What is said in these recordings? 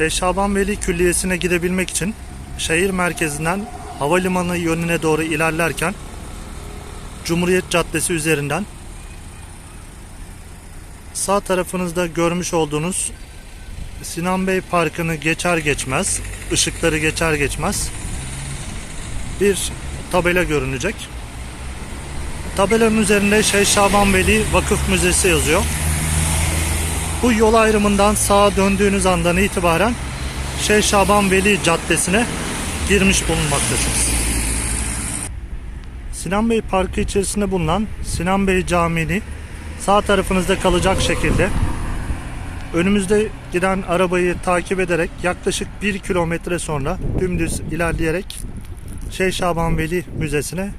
Şeyh Şaban Veli Külliyesi'ne gidebilmek için şehir merkezinden havalimanı yönüne doğru ilerlerken Cumhuriyet Caddesi üzerinden sağ tarafınızda görmüş olduğunuz Sinan Bey Parkı'nı geçer geçmez, ışıkları geçer geçmez bir tabela görünecek. Tabelanın üzerinde Şeyh Şaban Veli Vakıf Müzesi yazıyor. Bu yol ayrımından sağa döndüğünüz andan itibaren Şeyh Şaban Veli Caddesi'ne girmiş bulunmaktasınız. Sinan Bey Parkı içerisinde bulunan Sinan Bey Camii'ni sağ tarafınızda kalacak şekilde önümüzde giden arabayı takip ederek yaklaşık 1 kilometre sonra dümdüz ilerleyerek Şeyh Şaban Veli Müzesi'ne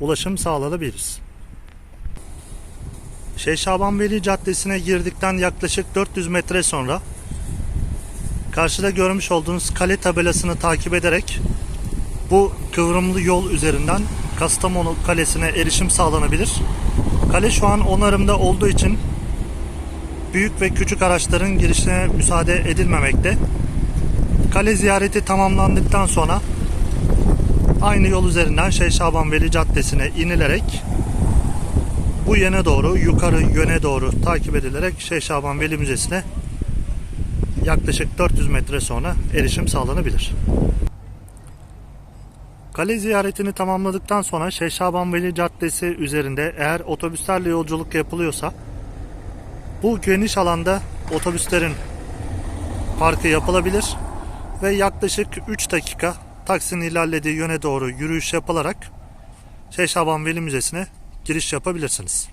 ulaşım sağlanabiliriz. Şeyh Şaban Caddesi'ne girdikten yaklaşık 400 metre sonra karşıda görmüş olduğunuz kale tabelasını takip ederek bu kıvrımlı yol üzerinden Kastamonu Kalesi'ne erişim sağlanabilir. Kale şu an onarımda olduğu için büyük ve küçük araçların girişine müsaade edilmemekte. Kale ziyareti tamamlandıktan sonra aynı yol üzerinden Şeyh Şaban Veli Caddesi'ne inilerek bu yöne doğru, yukarı yöne doğru takip edilerek Şeyh Şaban Veli Müzesi'ne yaklaşık 400 metre sonra erişim sağlanabilir. Kale ziyaretini tamamladıktan sonra Şeyh Şaban Veli Caddesi üzerinde eğer otobüslerle yolculuk yapılıyorsa bu geniş alanda otobüslerin parkı yapılabilir ve yaklaşık 3 dakika taksinin ilerlediği yöne doğru yürüyüş yapılarak Şeyh Şaban Veli Müzesi'ne giriş yapabilirsiniz.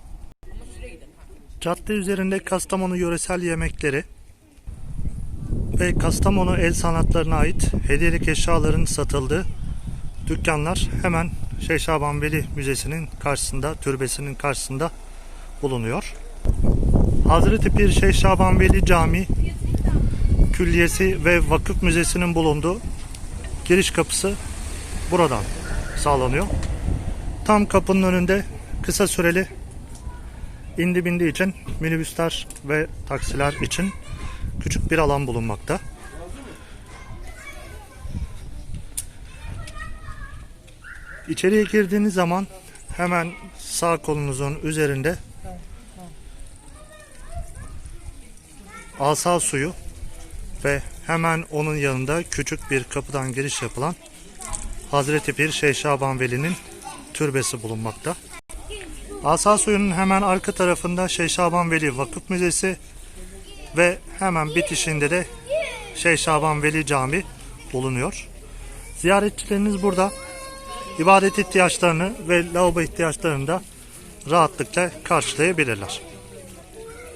Cadde üzerinde Kastamonu yöresel yemekleri ve Kastamonu el sanatlarına ait hediyelik eşyaların satıldığı dükkanlar hemen Şeyh Şaban Veli Müzesi'nin karşısında, türbesinin karşısında bulunuyor. Hazreti Pir Şeyh Şaban Veli Camii Külliyesi ve Vakıf Müzesi'nin bulunduğu giriş kapısı buradan sağlanıyor. Tam kapının önünde kısa süreli indi bindi için minibüsler ve taksiler için küçük bir alan bulunmakta. İçeriye girdiğiniz zaman hemen sağ kolunuzun üzerinde asa suyu ve hemen onun yanında küçük bir kapıdan giriş yapılan Hazreti Pir Şeyh Şaban Veli'nin türbesi bulunmakta. Asa suyunun hemen arka tarafında Şeyh Şaban Veli Vakıf Müzesi ve hemen bitişinde de Şeyh Şaban Veli Camii bulunuyor. Ziyaretçileriniz burada ibadet ihtiyaçlarını ve lavabo ihtiyaçlarını da rahatlıkla karşılayabilirler.